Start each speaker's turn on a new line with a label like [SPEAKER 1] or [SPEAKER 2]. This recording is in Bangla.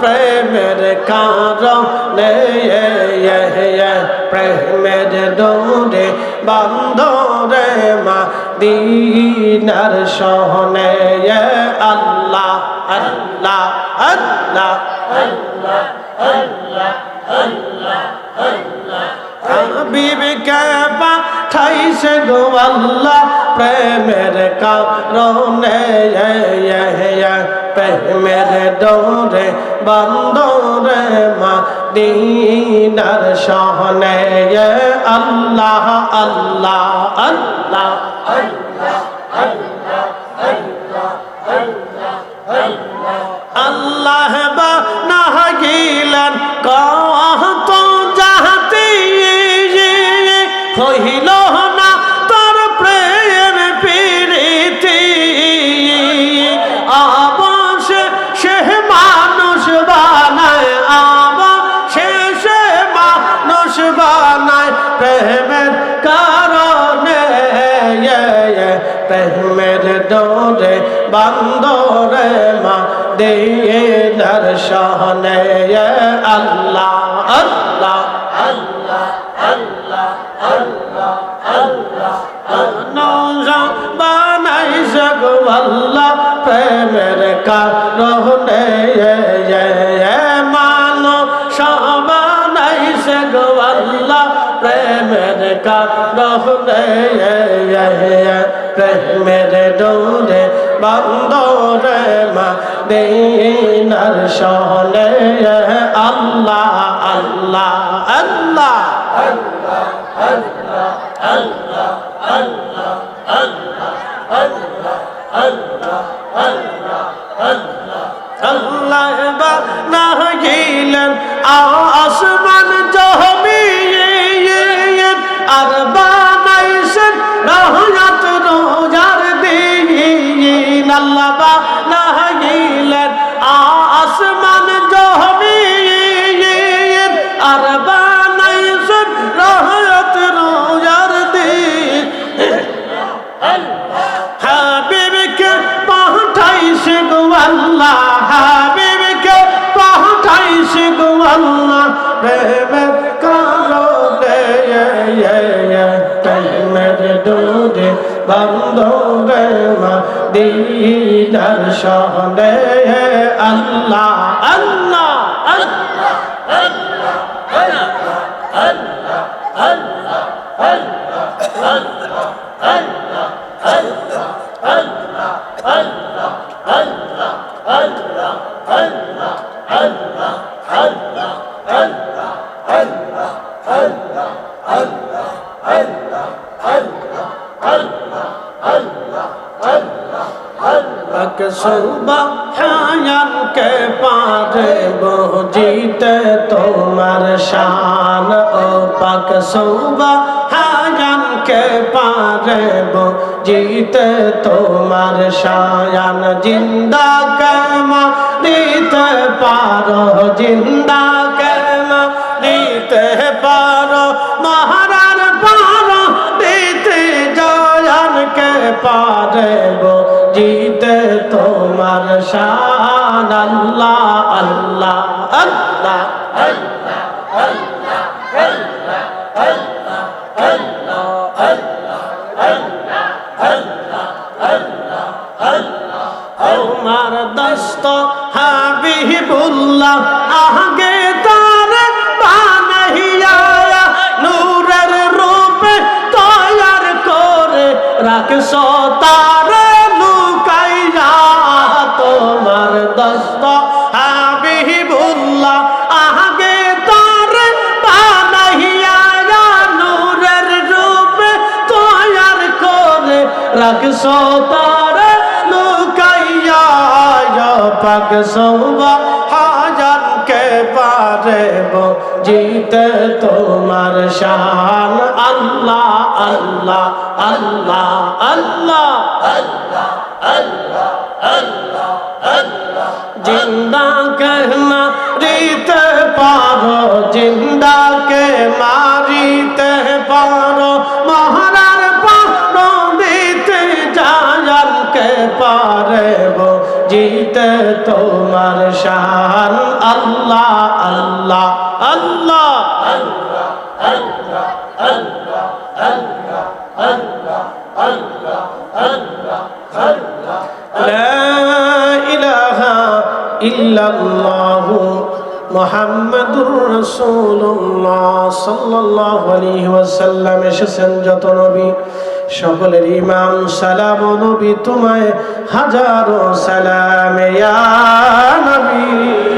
[SPEAKER 1] প্রেমের কারণে প্রেমের ডোরে বান্ধরে মা দিনার সহনে আল্লাহ আল্লাহ আল্লাহ। পাঠাইছে গো আল্লাহ প্রেমের কারণে প্রেমের ডোরে বন্দরে মা দিনার সহনে আল্লাহ আল্লাহ আল্লাহ আল্লাহ। ডোরে বান্দরে মা দিয়ে দর্শনে আল্লাহ আল্লাহ আল্লাহ আল্লাহ আল্লাহ আল্লাহ আল্লাহ বানাই সগো আল্লাহ প্রেমের কারণে মানো সবানাই সগো আল্লাহ প্রেমের কারণে প্রেমের ডোরে বন্দরে মা দিনার সহলে আল্লাহ আল্লাহ আল্লাহ আল্লাহ। প্রেমের কারণে প্রেমের দুধে বন্ধরে মা দিদার সহনে আল্লাহ আল্লাহ আল্লাহ। পাক সুবহান কে পারে বুঝিতে তোমার শান। ও পাক সুবহান কে পারে বুঝিতে তোমার শান। জিন্দা কামা দিতে পারো, জিন্দা কামা দিতে পারো মহারার পারো, দিতে জয়ানকে পারে জিতে তোমার শান আল্লাহ আল্লাহ আল্লাহ তোমার দস্ত হাবিবুল্লাহ আগে রাখছ তার লুকাইয়া পাক সৌবা হাজার কে পারে জিতে তোমার শান। আল্লাহ আল্লাহ আল্লাহ আল্লাহ আল্লাহ আল্লাহ আল্লাহ। আল্লাহ জিন্দা কে মারিতে পারো জিন্দা? জিতে তোমার শান। আল্লাহ আল্লাহ আল্লাহ। ইল্লাল্লাহু মোহাম্মদুর রসুল্লাহ সাল্লাল্লাহু আলাইহি ওয়াসাল্লাম এসেছেন যত নবী। সকলের ইমাম সালাম নবী তোমায় হাজারো সালাম নবী।